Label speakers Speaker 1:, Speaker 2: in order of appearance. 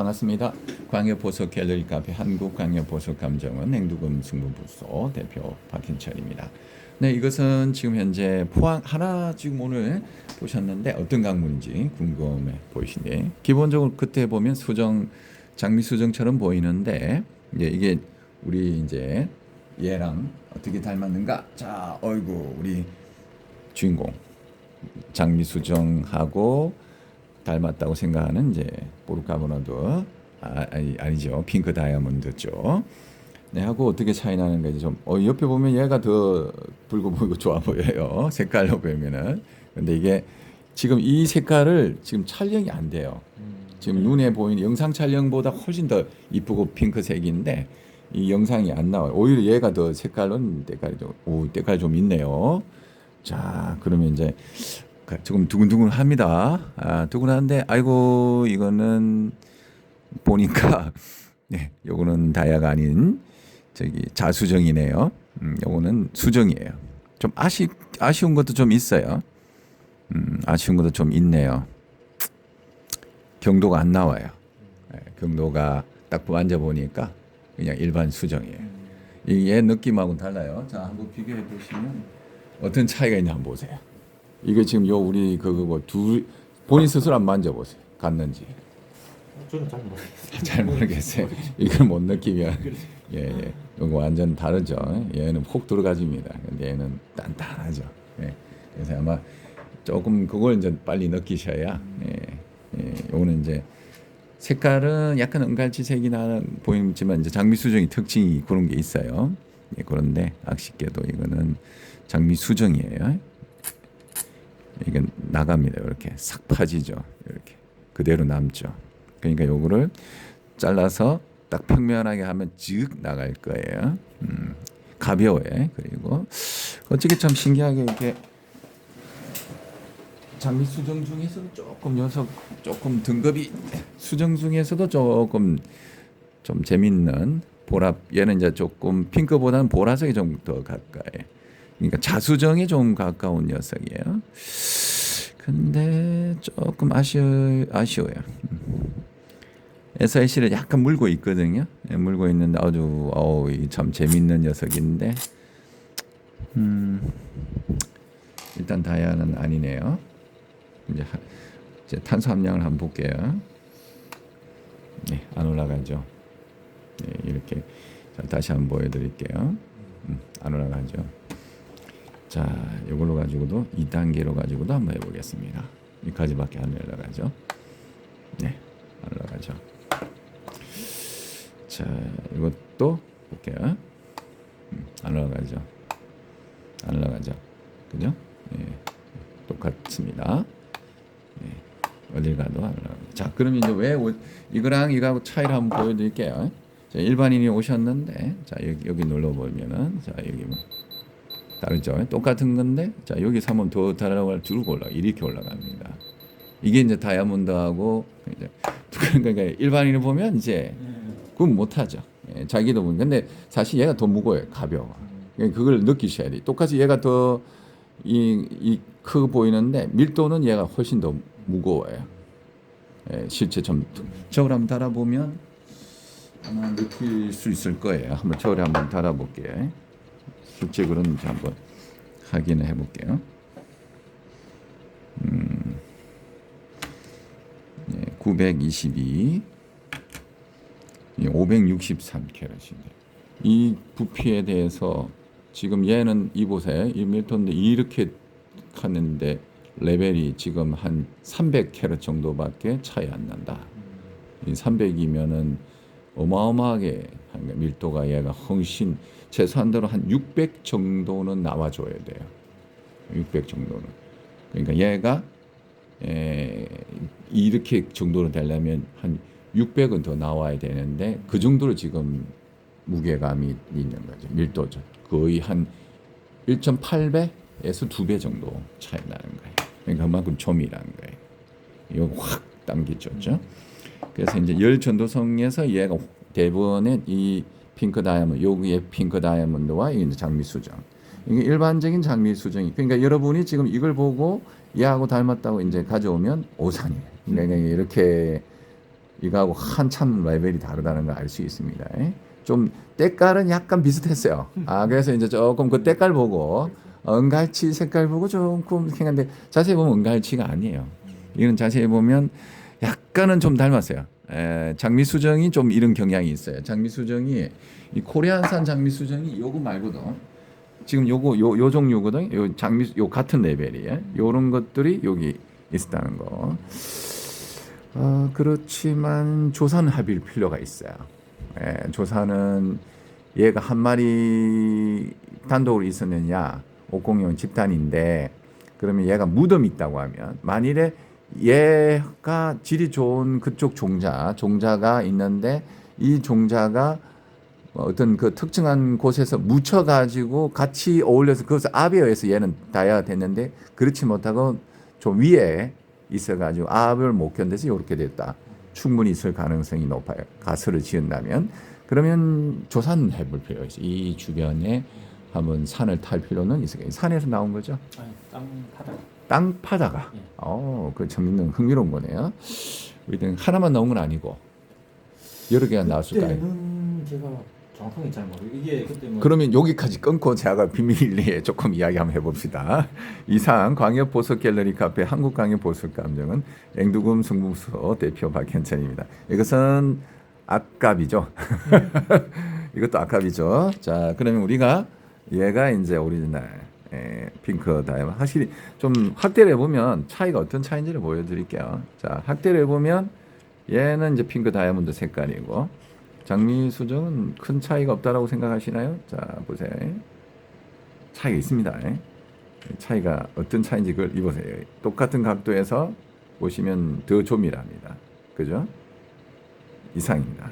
Speaker 1: 반갑습니다. 광역보석 갤러리 카페 한국 광역보석감정원 행두금 승부부소 대표 박hin철입니다. 네, 이것은 지금 현재 포항 하나 지금 오늘 보셨는데 어떤 강물인지 궁금해 보이신데 기본적으로 그때 보면 수정 장미 수정처럼 보이는데 이제 이게 우리 이제 얘랑 어떻게 닮았는가? 자, 어이구 우리 주인공 장미 수정하고 닮았다고 생각하는 이제 보르카보나드 아, 아니, 아니죠 핑크 다이아몬드죠. 네 하고 어떻게 차이 나는 거지 좀 어, 옆에 보면 얘가 더 붉어 보이고 좋아 보여요 색깔로 보면은 근데 이게 지금 이 색깔을 지금 촬영이 안 돼요. 지금 눈에 보이는 영상 촬영보다 훨씬 더 이쁘고 핑크색인데 이 영상이 안 나와요. 오히려 얘가 더 색깔은 때깔이 좀, 오 때깔 좀 있네요. 자 그러면 이제 조금 두근두근합니다. 아, 두근한데 아이고 이거는 보니까 네, 요거는 다이아가 아닌 저기 자수정이네요. 음, 요거는 수정이에요. 좀 아쉬 아쉬운 것도 좀 있어요. 음, 아쉬운 것도 좀 있네요. 경도가 안 나와요. 네, 경도가 딱 만져 보니까 그냥 일반 수정이에요. 이게 느낌하고는 달라요. 자, 한번 비교해 보시면 어떤 차이가 있냐 한번 보세요. 이게 지금 요 우리 그거고 두 본인 스스로 한번 만져보세요. 갔는지.
Speaker 2: 저는 잘 모르겠어요.
Speaker 1: 잘 모르겠어요. 이걸 못 느끼면 예, 예. 이거 완전 다르죠. 얘는 훅 들어가집니다. 근데 얘는 단단하죠. 예. 그래서 아마 조금 그걸 이제 빨리 느끼셔야 예. 예. 요거는 이제 색깔은 약간 은갈치색이 나 보이지만 이제 장미 수정이 특징이 그런 게 있어요. 예, 그런데 아쉽게도 이거는 장미 수정이에요. 이게 나갑니다. 이렇게 싹 파지죠. 이렇게 그대로 남죠. 그러니까 요거를 잘라서 딱 평면하게 하면 쭉 나갈 거예요. 음, 가벼워요. 그리고 어떻게 참 신기하게 이렇게 장미 수정 중에서도 조금 녀석 조금 등급이 수정 중에서도 조금 좀 재밌는 보라 얘는 이제 조금 핑크보다는 보라색이 좀 더 가까이. 그러니까 자수정에 좀 가까운 녀석이에요. 근데 조금 아쉬워 아쉬워요. SIC를 약간 물고 있거든요. 예, 물고 있는데 아주 어우 이참 재밌는 녀석인데 음, 일단 다이아는 아니네요. 이제, 하- 이제 탄소 함량을 한번 볼게요. 네, 안 올라가죠. 네, 이렇게 자, 다시 한번 보여드릴게요. 음, 안 올라가죠. 자, 이걸로 가지고도 2단계로 가지고도 한번 해보겠습니다. 여기까지밖에 안 올라가죠. 네, 안 올라가죠. 자, 이것도 볼게요. 음, 안 올라가죠. 안 올라가죠. 그죠? 예, 똑같습니다. 예, 어딜 가도 안 올라가죠. 자, 그럼 이제 왜 오- 이거랑 이거하고 차이를 한번 보여드릴게요. 자, 일반인이 오셨는데, 자 여기 여기 눌러 보면은, 자 여기 뭐 다르죠? 똑같은 건데, 자 여기 사면 더 달라고 들고 올라 이렇게 올라갑니다. 이게 이제 다이아몬드하고 이제 그러니까 일반인을 보면 이제 그건 못하죠. 예, 자기도 보면 근데 사실 얘가 더 무거워요, 가벼워. 그러니까 그걸 느끼셔야 돼. 똑같이 얘가 더 이이 크고 보이는데 밀도는 얘가 훨씬 더 무거워요. 예, 실제 좀 저걸 한번 달아보면 아마 느낄 수 있을 거예요. 한번 저를 한번 달아볼게요. 실제 그런지 한번 확인을 해볼게요. 음, 예, 922, 563캐럿인데 이 부피에 대해서 지금 얘는 이 보세요. 이 밀톤데 이렇게 갔는데 레벨이 지금 한 300캐럿 정도밖에 차이 안 난다. 이 300이면은 어마어마하게. 밀도가 얘가 훨씬 최소한대로 한 600 정도는 나와줘야 돼요. 600 정도는. 그러니까 얘가 에, 이렇게 정도로 되려면 한 600은 더 나와야 되는데 그 정도로 지금 무게감이 있는 거죠. 밀도죠. 거의 한 1.8배에서 2배 정도 차이 나는 거예요. 그러니까 그만큼 조밀한 거예요. 이거 확 당기죠. 그래서 이제 열 전도성에서 얘가 대부분의 이 핑크 다이아몬드, 여기에 핑크 다이아몬드와 이 장미 수정. 이게 일반적인 장미 수정이. 그러니까 여러분이 지금 이걸 보고 얘하고 닮았다고 이제 가져오면 오산이에요. 그러니까 이렇게 이거하고 한참 레벨이 다르다는 걸 알 수 있습니다. 예? 좀 때깔은 약간 비슷했어요. 아 그래서 이제 조금 그 때깔 보고 은갈치 색깔 보고 조금 생각한데 자세히 보면 은갈치가 아니에요. 이건 자세히 보면 약간은 좀 닮았어요. 에, 장미 수정이 좀 이런 경향이 있어요. 장미 수정이 이 코리안산 장미 수정이 요거 말고도 지금 요거 요, 요 종류거든. 요 장미 요 같은 레벨이에요. 요런 것들이 여기 있다는 거. 어, 그렇지만 조사는 합일 필요가 있어요. 예, 조사는 얘가 한 마리 단독으로 있었느냐, 옥공룡 집단인데 그러면 얘가 무덤이 있다고 하면 만일에 얘가 질이 좋은 그쪽 종자, 종자가 있는데 이 종자가 어떤 그 특정한 곳에서 묻혀가지고 같이 어울려서 그것을 압에 의해서 얘는 다이아가 됐는데 그렇지 못하고 좀 위에 있어가지고 압을 못 견뎌서 이렇게 됐다. 충분히 있을 가능성이 높아요. 가설을 지은다면 그러면 조사는 해볼 필요가 있어요. 이 주변에 한번 산을 탈 필요는 있어요. 산에서 나온 거죠.
Speaker 2: 아니 땅 파다.
Speaker 1: 땅 파다가.
Speaker 2: 예.
Speaker 1: 어, 그 재밌는 흥미로운 거네요. 우리는 하나만 나온 건 아니고 여러 개가 나왔을까요?
Speaker 2: 그때는 제가 정확하게 잘 모르고 이게 그때 뭐
Speaker 1: 그러면 여기까지 끊고 제가 비밀리에 조금 이야기 한번 해봅시다. 이상 광역 보석 갤러리 카페 한국 광역 보석 감정은 앵두금 승부소 대표 박현찬입니다. 이것은 악갑이죠. 이것도 악갑이죠. 자, 그러면 우리가 얘가 이제 오리지널 에, 핑크 다이아몬드 확실히 좀 확대를 해보면 차이가 어떤 차이인지를 보여드릴게요. 자, 확대를 해보면 얘는 이제 핑크 다이아몬드 색깔이고 장미 수정은 큰 차이가 없다라고 생각하시나요? 자 보세요. 차이가 있습니다. 예. 차이가 어떤 차이인지 그걸 입으세요. 똑같은 각도에서 보시면 더 조밀합니다. 그죠? 이상입니다.